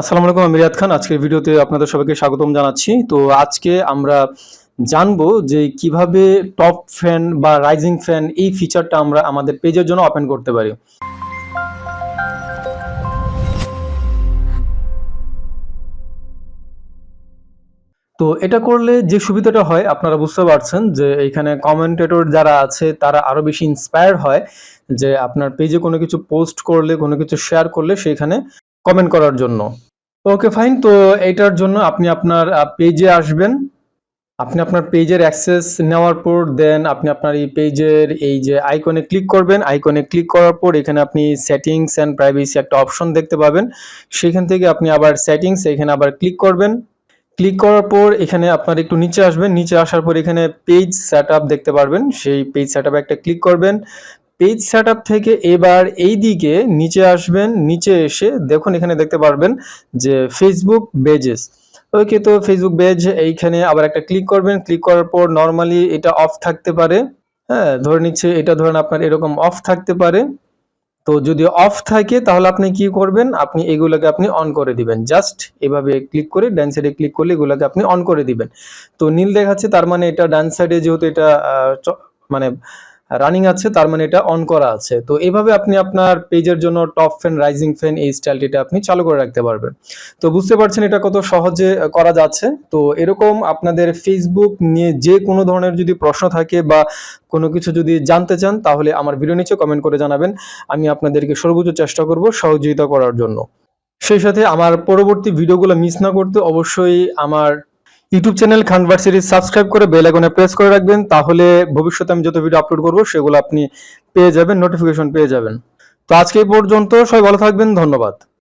আসসালামু আলাইকুম, আমি রিয়াদ খান। আজকের ভিডিওতে আপনাদের সবাইকে স্বাগতম জানাচ্ছি। তো আজকে আমরা জানব যে কীভাবে টপ ফ্যান বা রাইজিং ফ্যান এই ফিচারটা আমরা আমাদের পেজের জন্য ওপেন করতে পারি। তো এটা করলে যে সুবিধাটা হয়, আপনারা বুঝতে পারছেন যে এখানে কমেন্টেটর যারা আছে, তারা আরও বেশি ইন্সপায়ার হয় যে আপনার পেজে কোনো কিছু পোস্ট করলে, কোনো কিছু শেয়ার করলে সেখানে কমেন্ট করার জন্য। ওকে ফাইন তো এইটার জন্য আপনি আপনার পেজে আসবেন। আপনি আপনার পেজের অ্যাক্সেস নেওয়ার পর দেন আপনি আপনার এই পেজের এই যে আইকনে ক্লিক করবেন। আইকনে ক্লিক করার পর এখানে আপনি সেটিংস অ্যান্ড প্রাইভেসি একটা অপশন দেখতে পাবেন। সেখান থেকে আপনি আবার সেটিংস এখানে আবার ক্লিক করবেন। ক্লিক করার পর এখানে আপনার একটু নিচে আসবেন। নিচে আসার পর এখানে পেজ সেট দেখতে পারবেন। সেই পেজ সেট একটা ক্লিক করবেন। পেজ সেট থেকে এবার এই দিকে নিচে আসবেন, নিচে এসে দেখুন এখানে দেখতে পারবেন যে ফেসবুক বেজেস ওকে তো ফেসবুক পেজ এইখানে আবার একটা ক্লিক করবেন। ক্লিক করার পর নর্মালি এটা অফ থাকতে পারে। হ্যাঁ ধরে নিচ্ছে এটা ধরেন আপনার এরকম অফ থাকতে পারে। তো যদি অফ থাকে তাহলে আপনি কি করবেন? আপনি এগুলোকে আপনি অন করে দিবেন। জাস্ট এভাবে ক্লিক করে ডান সাইডে ক্লিক করলে এগুলোকে আপনি অন করে দিবেন। তো নীল দেখাচ্ছে, তার মানে এটা ডান সাইডে যেহেতু এটা মানে রানিং আছে, তার মানে এটা অন করা আছে। তো এইভাবে আপনি আপনার পেজের জন্য টপ ফ্যান রাইজিং ফ্যান এই স্টাইলটিটা আপনি চালু করে রাখতে পারবেন। তো বুঝতে পারছেন এটা কত সহজে করা যাচ্ছে। তো এরকম আপনাদের ফেসবুক নিয়ে যে কোনো ধরনের যদি প্রশ্ন থাকে বা কোনো কিছু যদি জানতে চান, তাহলে আমার ভিডিও নিচে কমেন্ট করে জানাবেন। আমি আপনাদেরকে সর্বোচ্চ চেষ্টা করব সহযোগিতা করার জন্য। সেই সাথে আমার পরবর্তী ভিডিওগুলো মিস না করতে অবশ্যই আমার ইউটিউব চ্যানেল খানবার সিরিজ, সাবস্ক্রাইব করে বেল আইকনে প্রেস করে রাখবেন, তাহলে ভবিষ্যতে আমি যত ভিডিও আপলোড করব, সেগুলো আপনি পেয়ে যাবেন নোটিফিকেশন পেয়ে যাবেন। তো আজকে এই পর্যন্ত, সবাই ভালো থাকবেন, ধন্যবাদ।